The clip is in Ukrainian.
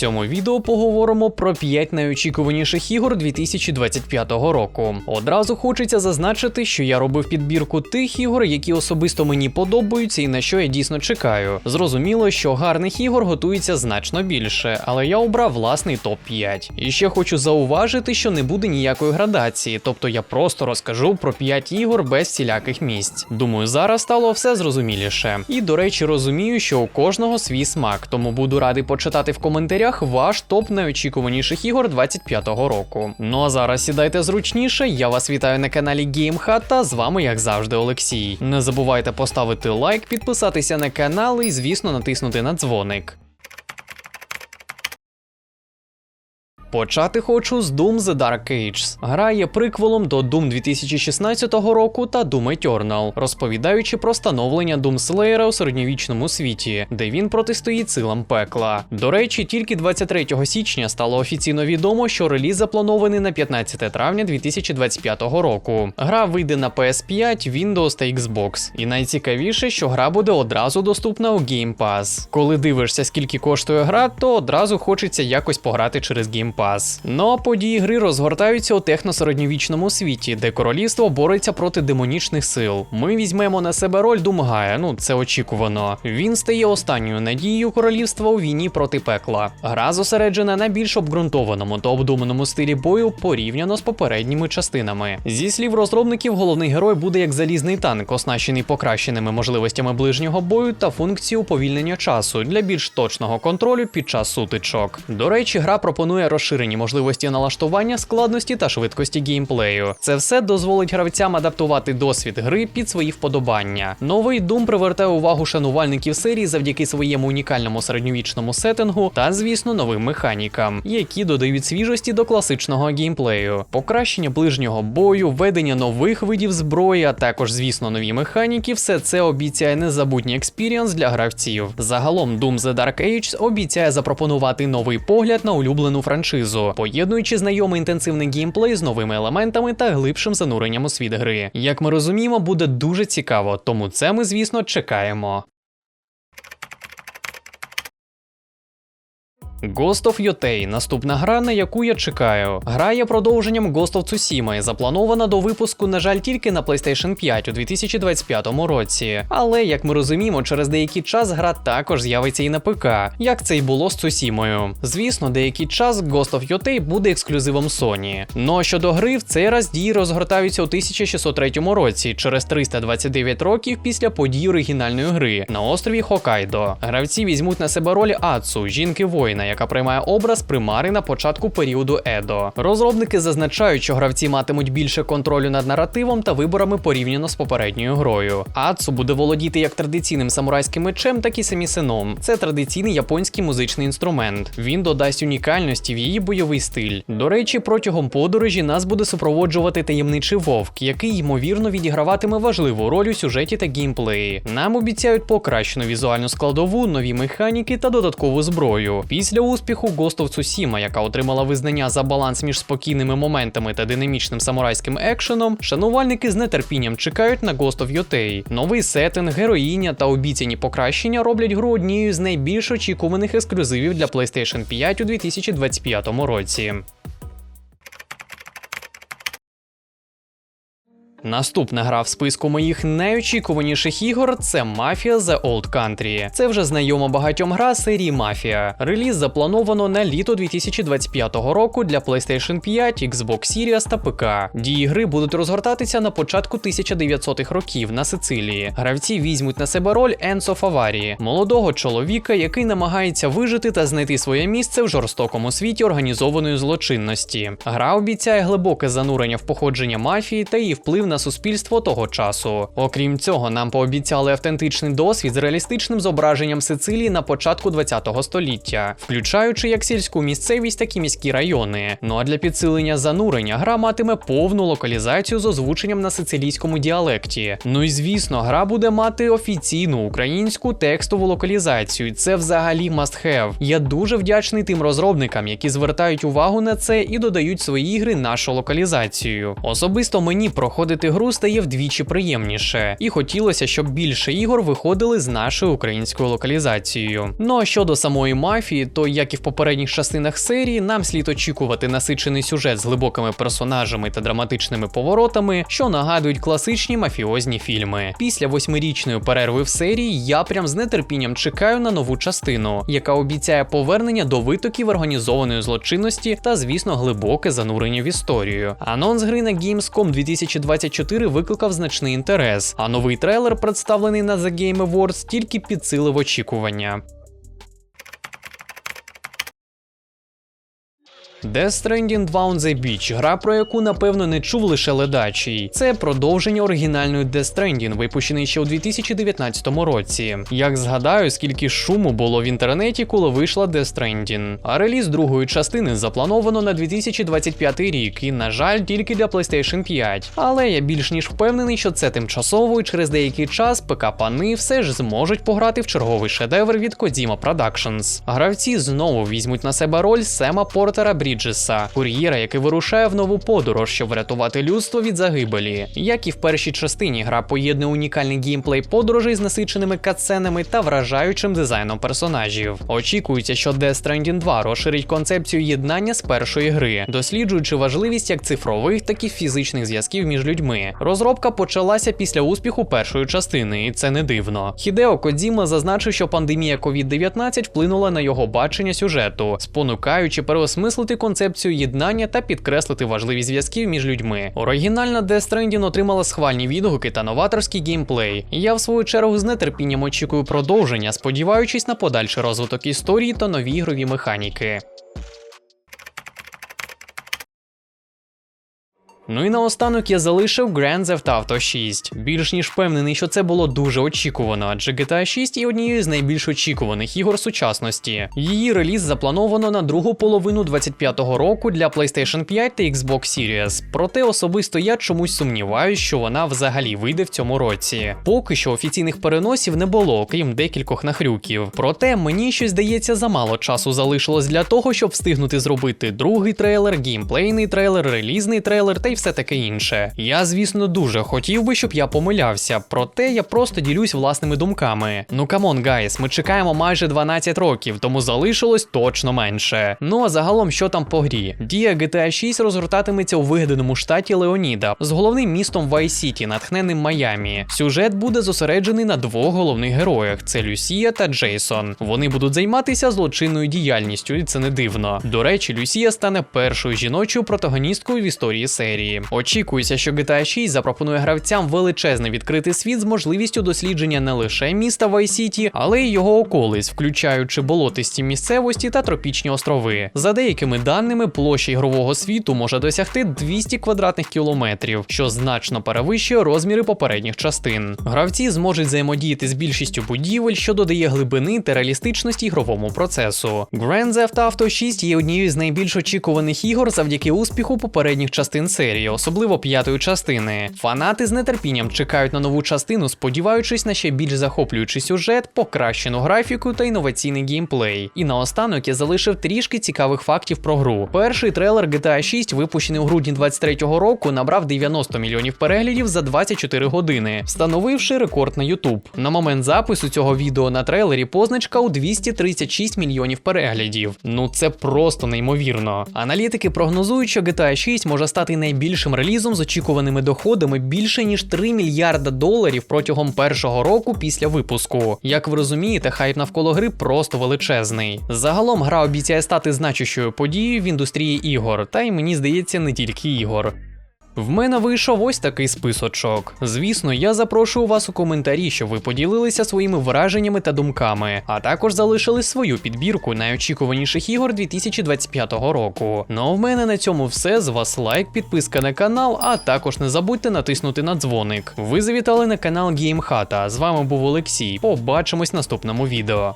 цьому відео поговоримо про 5 найочікуваніших ігор 2025 року. Одразу хочеться зазначити, що я робив підбірку тих ігор, які особисто мені подобаються і на що я дійсно чекаю. Зрозуміло, що гарних ігор готується значно більше, але я обрав власний топ 5. І ще хочу зауважити, що не буде ніякої градації, тобто я просто розкажу про 5 ігор без всіляких місць. Думаю, зараз стало все зрозуміліше. І до речі, розумію, що у кожного свій смак, тому буду радий почитати в коментарях ваш топ найочікуваніших ігор 25-го року. Ну а зараз сідайте зручніше. Я вас вітаю на каналі GameHat та з вами, як завжди, Олексій. Не забувайте поставити лайк, підписатися на канал і, звісно, натиснути на дзвоник. Почати хочу з Doom The Dark Ages. Гра є приквелом до Doom 2016 року та Doom Eternal, розповідаючи про становлення Doom Slayer у середньовічному світі, де він протистоїть силам пекла. До речі, тільки 23 січня стало офіційно відомо, що реліз запланований на 15 травня 2025 року. Гра вийде на PS5, Windows та Xbox. І найцікавіше, що гра буде одразу доступна у Game Pass. Коли дивишся, скільки коштує гра, то одразу хочеться якось пограти через Game Pass. Ну а події гри розгортаються у техносередньовічному світі, де королівство бореться проти демонічних сил. Ми візьмемо на себе роль Думгая, ну це очікувано. Він стає останньою надією королівства у війні проти пекла. Гра зосереджена на більш обґрунтованому та обдуманому стилі бою порівняно з попередніми частинами. Зі слів розробників, головний герой буде як залізний танк, оснащений покращеними можливостями ближнього бою та функцією уповільнення часу для більш точного контролю під час сутичок. До речі, гра пропонує розширені можливості налаштування складності та швидкості геймплею. Це все дозволить гравцям адаптувати досвід гри під свої вподобання. Новий Doom привертає увагу шанувальників серії завдяки своєму унікальному середньовічному сеттингу та, звісно, новим механікам, які додають свіжості до класичного геймплею, покращення ближнього бою, введення нових видів зброї, а також, звісно, нові механіки. Все це обіцяє незабутній експіріанс для гравців. Загалом Doom The Dark Age обіцяє запропонувати новий погляд на улюблену франшизу, поєднуючи знайомий інтенсивний геймплей з новими елементами та глибшим зануренням у світ гри. Як ми розуміємо, буде дуже цікаво, тому це ми, звісно, чекаємо. Ghost of Yotei – наступна гра, на яку я чекаю. Гра є продовженням Ghost of Tsushima і запланована до випуску, на жаль, тільки на PlayStation 5 у 2025 році. Але як ми розуміємо, через деякий час гра також з'явиться і на ПК, як це й було з Цусімою. Звісно, деякий час Ghost of Yotei буде ексклюзивом Sony. Но щодо гри, в цей раз дії розгортаються у 1603 році, через 329 років після подій оригінальної гри на острові Хокайдо. Гравці візьмуть на себе роль Ацу, жінки воїна, яка приймає образ примари на початку періоду Едо. Розробники зазначають, що гравці матимуть більше контролю над наративом та виборами порівняно з попередньою грою. Ацу буде володіти як традиційним самурайським мечем, так і семісином. Це традиційний японський музичний інструмент. Він додасть унікальності в її бойовий стиль. До речі, протягом подорожі нас буде супроводжувати таємничий вовк, який ймовірно відіграватиме важливу роль у сюжеті та геймплеї. Нам обіцяють покращену візуальну складову, нові механіки та додаткову зброю. Після успіху Ghost of Tsushima, яка отримала визнання за баланс між спокійними моментами та динамічним самурайським екшеном, шанувальники з нетерпінням чекають на Ghost of Yotei. Новий сеттинг, героїня та обіцяні покращення роблять гру однією з найбільш очікуваних ексклюзивів для PlayStation 5 у 2025 році. Наступна гра в списку моїх найочікуваніших ігор це Mafia The Old Country. Це вже знайома багатьом гра серії Mafia. Реліз заплановано на літо 2025 року для PlayStation 5, Xbox Series та ПК. Дії гри будуть розгортатися на початку 1900-х років на Сицилії. Гравці візьмуть на себе роль Енсо Фаварі, молодого чоловіка, який намагається вижити та знайти своє місце в жорстокому світі організованої злочинності. Гра обіцяє глибоке занурення в походження мафії та її вплив на суспільство того часу. Окрім цього, нам пообіцяли автентичний досвід з реалістичним зображенням Сицилії на початку 20-го століття, включаючи як сільську місцевість, так і міські райони. Ну а для підсилення занурення гра матиме повну локалізацію з озвученням на сицилійському діалекті. Ну і звісно, гра буде мати офіційну українську текстову локалізацію. Це взагалі must have. Я дуже вдячний тим розробникам, які звертають увагу на це і додають свої ігри нашу локалізацію. Особисто мені проходити проходити гру стає вдвічі приємніше, і хотілося, щоб більше ігор виходили з нашою українською локалізацією. Ну а щодо самої мафії, то як і в попередніх частинах серії, нам слід очікувати насичений сюжет з глибокими персонажами та драматичними поворотами, що нагадують класичні мафіозні фільми. Після восьмирічної перерви в серії я прям з нетерпінням чекаю на нову частину, яка обіцяє повернення до витоків організованої злочинності та, звісно, глибоке занурення в історію. Анонс гри на Gamescom 2024 викликав значний інтерес, а новий трейлер, представлений на The Game Awards, тільки підсилив очікування. Death Stranding 2 on the Beach – гра, про яку напевно не чув лише ледачий. Це продовження оригінальної Death Stranding, випущений ще у 2019 році. Як згадаю, скільки шуму було в інтернеті, коли вийшла Death Stranding. А реліз другої частини заплановано на 2025 рік, і, на жаль, тільки для PlayStation 5. Але я більш ніж впевнений, що це тимчасово і через деякий час ПК-пани все ж зможуть пограти в черговий шедевр від Kojima Productions. Гравці знову візьмуть на себе роль Сема Портера Бріджеса, кур'єра, який вирушає в нову подорож, щоб врятувати людство від загибелі. Як і в першій частині, гра поєднує унікальний геймплей подорожей з насиченими катсценами та вражаючим дизайном персонажів. Очікується, що Death Stranding 2 розширить концепцію єднання з першої гри, досліджуючи важливість як цифрових, так і фізичних зв'язків між людьми. Розробка почалася після успіху першої частини, і це не дивно. Хідео Кодзіма зазначив, що пандемія COVID-19 вплинула на його бачення сюжету, спонукаючи переосмислити концепцію єднання та підкреслити важливі зв'язків між людьми. Оригінальна Death Stranding отримала схвальні відгуки та новаторський геймплей. Я в свою чергу з нетерпінням очікую продовження, сподіваючись на подальший розвиток історії та нові ігрові механіки. Ну і наостанок я залишив Grand Theft Auto 6. Більш ніж впевнений, що це було дуже очікувано, адже GTA 6 є однією з найбільш очікуваних ігор сучасності. Її реліз заплановано на другу половину 25-го року для PlayStation 5 та Xbox Series. Проте особисто я чомусь сумніваюся, що вона взагалі вийде в цьому році. Поки що офіційних переносів не було, крім декількох нахрюків. Проте мені щось здається замало часу залишилось для того, щоб встигнути зробити другий трейлер, геймплейний трейлер, релізний трейлер та й все таке інше. Я, звісно, дуже хотів би, щоб я помилявся, проте я просто ділюсь власними думками. Ну камон, гайс, ми чекаємо майже 12 років, тому залишилось точно менше. Ну а загалом, що там по грі? Дія GTA 6 розгортатиметься у вигаданому штаті Леоніда з головним містом Vice City, натхненним Майамі. Сюжет буде зосереджений на двох головних героях: це Люсія та Джейсон. Вони будуть займатися злочинною діяльністю, і це не дивно. До речі, Люсія стане першою жіночою протагоністкою в історії серії. Очікується, що GTA 6 запропонує гравцям величезний відкритий світ з можливістю дослідження не лише міста City, але й його околиць, включаючи болотисті місцевості та тропічні острови. За деякими даними, площа ігрового світу може досягти 200 квадратних кілометрів, що значно перевищує розміри попередніх частин. Гравці зможуть взаємодіяти з більшістю будівель, що додає глибини та реалістичності ігровому процесу. Grand Theft Auto 6 є однією з найбільш очікуваних ігор завдяки успіху попередніх частин серії серії, особливо п'ятої частини. Фанати з нетерпінням чекають на нову частину, сподіваючись на ще більш захоплюючий сюжет, покращену графіку та інноваційний геймплей. І наостанок я залишив трішки цікавих фактів про гру. Перший трейлер GTA 6, випущений у грудні 23-го року, набрав 90 мільйонів переглядів за 24 години, встановивши рекорд на YouTube. На момент запису цього відео на трейлері позначка у 236 мільйонів переглядів. Ну це просто неймовірно. Аналітики прогнозують, що GTA 6 може стати найбільш найбільшим релізом з очікуваними доходами більше ніж 3 мільярда доларів протягом першого року після випуску. Як ви розумієте, хайп навколо гри просто величезний. Загалом гра обіцяє стати значущою подією в індустрії ігор, та й мені здається, не тільки ігор. В мене вийшов ось такий списочок. Звісно, я запрошую вас у коментарі, щоб ви поділилися своїми враженнями та думками, а також залишили свою підбірку найочікуваніших ігор 2025 року. Ну а в мене на цьому все. З вас лайк, підписка на канал, а також не забудьте натиснути на дзвоник. Ви завітали на канал GameHata. З вами був Олексій. Побачимось в наступному відео.